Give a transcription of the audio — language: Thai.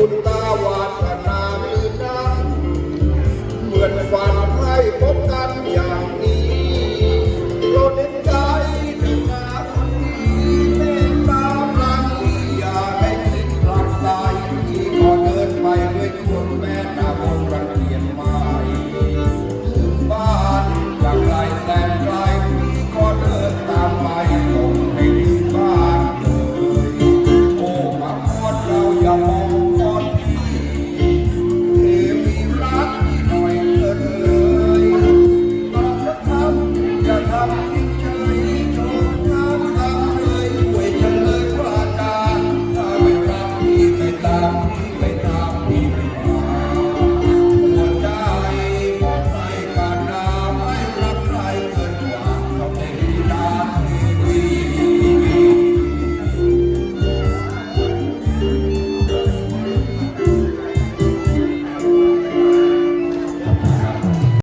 บุญตาวาสนามีน้ำเหมือนฝันให้พบกันอย่างนี้โรดเห็นใจถึงนาคนดีแม่ตาปราณีอย่าให้คิดปลักสายที่ขอเกินไปด้วยคนแม่น